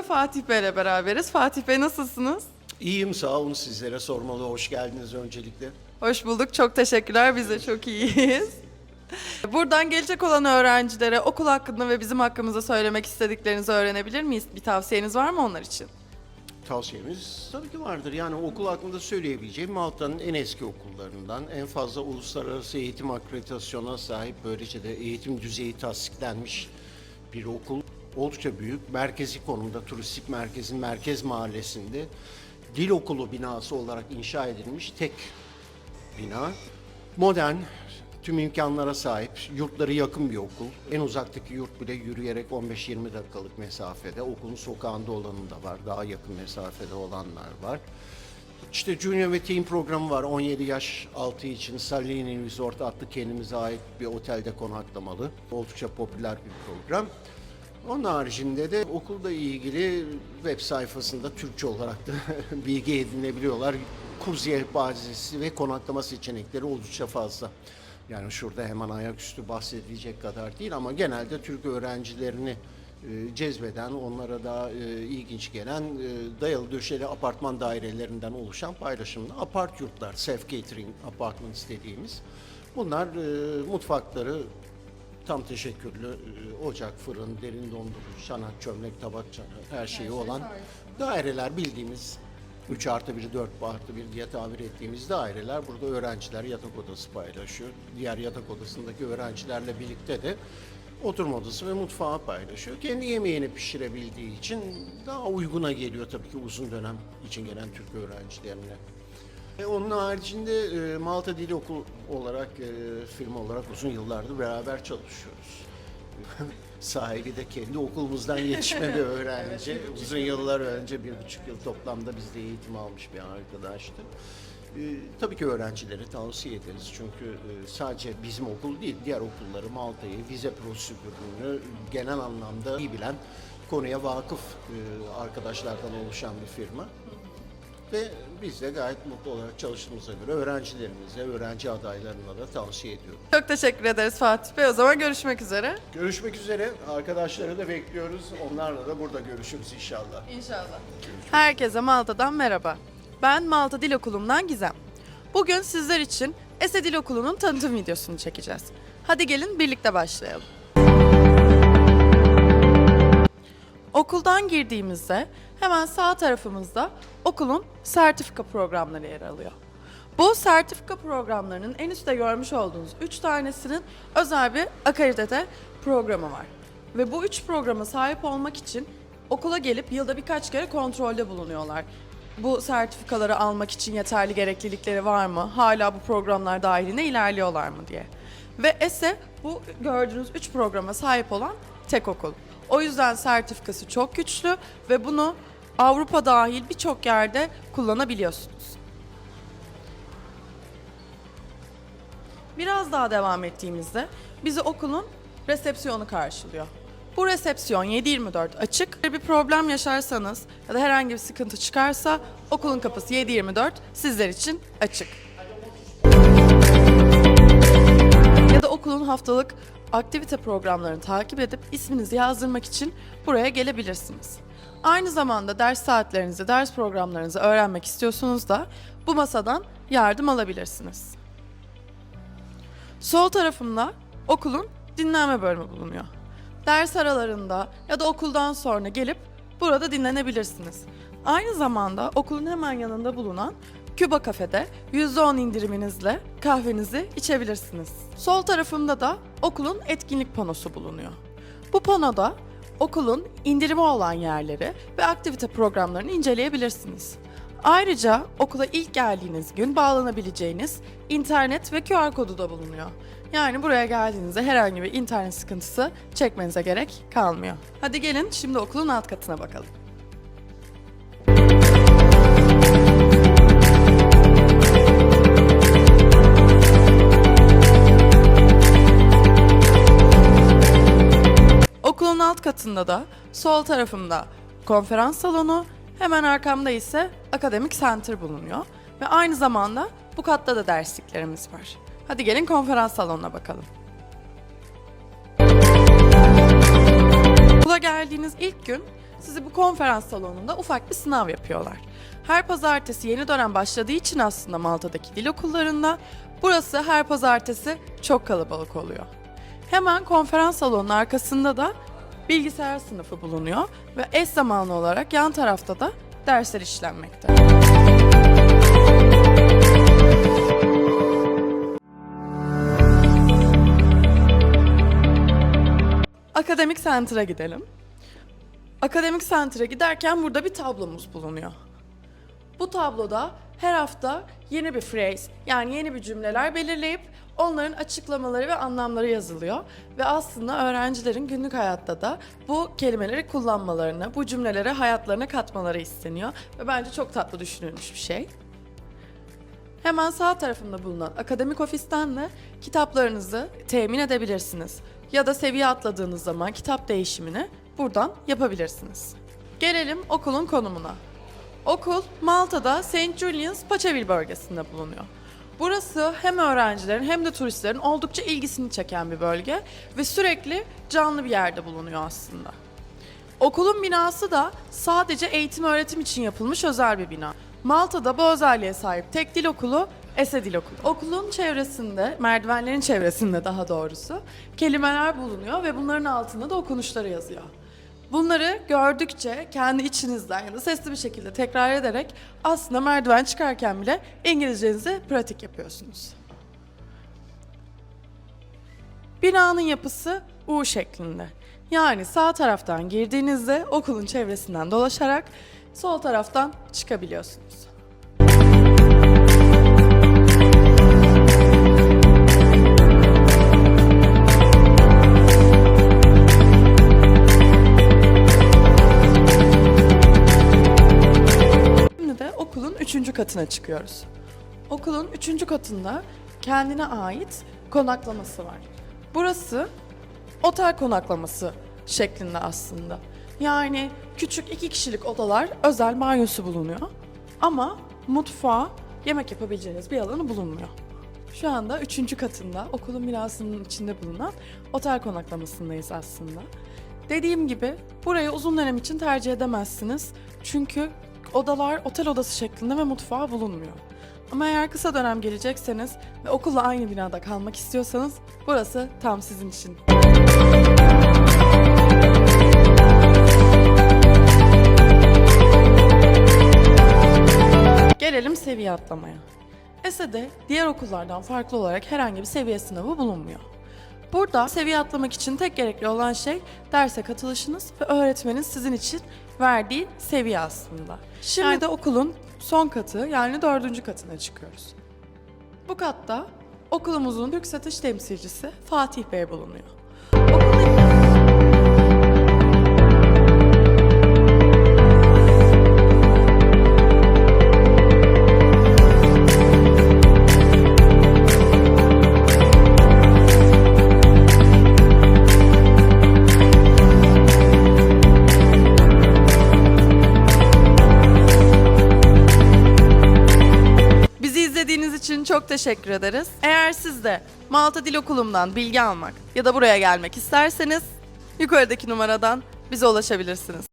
da Fatih Bey'le beraberiz. Fatih Bey nasılsınız? İyiyim sağ olun sizlere sormalı. Hoş geldiniz öncelikle. Hoş bulduk. Çok teşekkürler. Biz de çok iyiyiz. Buradan gelecek olan öğrencilere okul hakkında ve bizim hakkımızda söylemek istediklerinizi öğrenebilir miyiz? Bir tavsiyeniz var mı onlar için? Tavsiyemiz tabii ki vardır. Yani okul hakkında söyleyebileceğim Malta'nın en eski okullarından, en fazla uluslararası eğitim akreditasyona sahip, böylece de eğitim düzeyi tasdiklenmiş bir okul. Oldukça büyük, merkezi konumda, turistik merkezin merkez mahallesinde dil okulu binası olarak inşa edilmiş tek bina. Modern, tüm imkanlara sahip, yurtları yakın bir okul. En uzaktaki yurt bile yürüyerek 15-20 dakikalık mesafede. Okulun sokağında olanı da var, daha yakın mesafede olanlar var. İşte Junior ve Teen programı var 17 yaş altı için Salini Resort adlı kendimize ait bir otelde konaklamalı. Oldukça popüler bir program. Onun haricinde de okulda ilgili web sayfasında Türkçe olarak da bilgi edinebiliyorlar. Kurs yelpazesi ve konaklama seçenekleri oldukça fazla. Yani şurada hemen ayaküstü bahsedilecek kadar değil ama genelde Türk öğrencilerini e, cezbeden, onlara da e, ilginç gelen e, dayalı döşeli apartman dairelerinden oluşan paylaşımlı apart yurtlar, self catering apartments dediğimiz. Bunlar mutfakları tam teşekkürlü e, ocak, fırın, derin dondurucu, çanak, çömlek, tabak, çanak, her şeyi olan daireler bildiğimiz 3 artı 1, 4 artı 1 diye tabir ettiğimiz daireler. Burada öğrenciler yatak odası paylaşıyor. Diğer yatak odasındaki öğrencilerle birlikte de oturma odası ve mutfağı paylaşıyor. Kendi yemeğini pişirebildiği için daha uyguna geliyor tabii ki uzun dönem için gelen Türk öğrencilerine. E, onun haricinde e, Malta Dili Okul olarak, e, firma olarak uzun yıllardır beraber çalışıyoruz. Sahibi de kendi okulumuzdan yetişme bir öğrenci. Uzun yıllar önce, bir buçuk yıl toplamda bizde eğitim almış bir arkadaştı. E, tabii ki öğrencileri tavsiye ederiz çünkü e, sadece bizim okul değil, diğer okulları Malta'yı, vize prosedürünü genel anlamda iyi bilen, konuya vakıf e, arkadaşlardan oluşan bir firma. Ve biz de gayet mutlu olarak çalıştığımıza göre öğrencilerimize, öğrenci adaylarına da tavsiye ediyorum. Çok teşekkür ederiz Fatih Bey. O zaman görüşmek üzere. Görüşmek üzere. Arkadaşları da bekliyoruz. Onlarla da burada görüşürüz inşallah. İnşallah. Herkese Malta'dan merhaba. Ben Malta Dil Okulu'ndan Gizem. Bugün sizler için Ese Dil Okulu'nun tanıtım videosunu çekeceğiz. Hadi gelin birlikte başlayalım. Okuldan girdiğimizde hemen sağ tarafımızda okulun sertifika programları yer alıyor. Bu sertifika programlarının en üstte görmüş olduğunuz 3 tanesinin özel bir akredite programı var. Ve bu 3 programa sahip olmak için okula gelip yılda birkaç kere kontrolde bulunuyorlar. Bu sertifikaları almak için yeterli gereklilikleri var mı? Hala bu programlar dahiline ilerliyorlar mı diye. Ve ESE bu gördüğünüz 3 programa sahip olan tek okul. O yüzden sertifikası çok güçlü ve bunu Avrupa dahil birçok yerde kullanabiliyorsunuz. Biraz daha devam ettiğimizde bizi okulun resepsiyonu karşılıyor. Bu resepsiyon 7-24 açık. Bir problem yaşarsanız ya da herhangi bir sıkıntı çıkarsa okulun kapısı 7-24 sizler için açık. Okulun haftalık aktivite programlarını takip edip isminizi yazdırmak için buraya gelebilirsiniz. Aynı zamanda ders saatlerinizi, ders programlarınızı öğrenmek istiyorsunuz da bu masadan yardım alabilirsiniz. Sol tarafımda okulun dinlenme bölümü bulunuyor. Ders aralarında ya da okuldan sonra gelip burada dinlenebilirsiniz. Aynı zamanda okulun hemen yanında bulunan Küba kafede %10 indiriminizle kahvenizi içebilirsiniz. Sol tarafımda da okulun etkinlik panosu bulunuyor. Bu panoda okulun indirimi olan yerleri ve aktivite programlarını inceleyebilirsiniz. Ayrıca okula ilk geldiğiniz gün bağlanabileceğiniz internet ve QR kodu da bulunuyor. Yani buraya geldiğinizde herhangi bir internet sıkıntısı çekmenize gerek kalmıyor. Hadi gelin şimdi okulun alt katına bakalım. Katında da sol tarafımda konferans salonu, hemen arkamda ise akademik center bulunuyor. Ve aynı zamanda bu katta da dersliklerimiz var. Hadi gelin konferans salonuna bakalım. Okula geldiğiniz ilk gün sizi bu konferans salonunda ufak bir sınav yapıyorlar. Her pazartesi yeni dönem başladığı için aslında Malta'daki dil okullarında burası her pazartesi çok kalabalık oluyor. Hemen konferans salonunun arkasında da bilgisayar sınıfı bulunuyor ve eş zamanlı olarak yan tarafta da dersler işlenmekte. Akademik Center'a gidelim. Akademik Center'a giderken burada bir tablomuz bulunuyor. Bu tabloda her hafta yeni bir phrase yani yeni bir cümleler belirleyip onların açıklamaları ve anlamları yazılıyor. Ve aslında öğrencilerin günlük hayatta da bu kelimeleri kullanmalarını, bu cümleleri hayatlarına katmaları isteniyor. Ve bence çok tatlı düşünülmüş bir şey. Hemen sağ tarafında bulunan akademik ofisten de kitaplarınızı temin edebilirsiniz. Ya da seviye atladığınız zaman kitap değişimini buradan yapabilirsiniz. Gelelim okulun konumuna. Okul Malta'da St. Julian's Paçaville bölgesinde bulunuyor. Burası hem öğrencilerin hem de turistlerin oldukça ilgisini çeken bir bölge ve sürekli canlı bir yerde bulunuyor aslında. Okulun binası da sadece eğitim öğretim için yapılmış özel bir bina. Malta'da bu özelliğe sahip tek dil okulu Ese Dil Okulu. Okulun çevresinde, merdivenlerin çevresinde daha doğrusu kelimeler bulunuyor ve bunların altında da okunuşları yazıyor. Bunları gördükçe kendi içinizden ya da sesli bir şekilde tekrar ederek aslında merdiven çıkarken bile İngilizcenizi pratik yapıyorsunuz. Binanın yapısı U şeklinde. Yani sağ taraftan girdiğinizde okulun çevresinden dolaşarak sol taraftan çıkabiliyorsunuz. Üçüncü katına çıkıyoruz. Okulun üçüncü katında kendine ait konaklaması var. Burası otel konaklaması şeklinde aslında. Yani küçük iki kişilik odalar özel banyosu bulunuyor. Ama mutfağı yemek yapabileceğiniz bir alanı bulunmuyor. Şu anda üçüncü katında okulun binasının içinde bulunan otel konaklamasındayız aslında. Dediğim gibi burayı uzun dönem için tercih edemezsiniz. Çünkü odalar otel odası şeklinde ve mutfağı bulunmuyor. Ama eğer kısa dönem gelecekseniz ve okulla aynı binada kalmak istiyorsanız burası tam sizin için. Gelelim seviye atlamaya. ESE'de diğer okullardan farklı olarak herhangi bir seviye sınavı bulunmuyor. Burada seviye atlamak için tek gerekli olan şey derse katılışınız ve öğretmenin sizin için verdiği seviye aslında. Şimdi de okulun son katı yani dördüncü katına çıkıyoruz. Bu katta okulumuzun Türk satış temsilcisi Fatih Bey bulunuyor. Okulun teşekkür ederiz. Eğer siz de Malta Dil Okulum'dan bilgi almak ya da buraya gelmek isterseniz yukarıdaki numaradan bize ulaşabilirsiniz.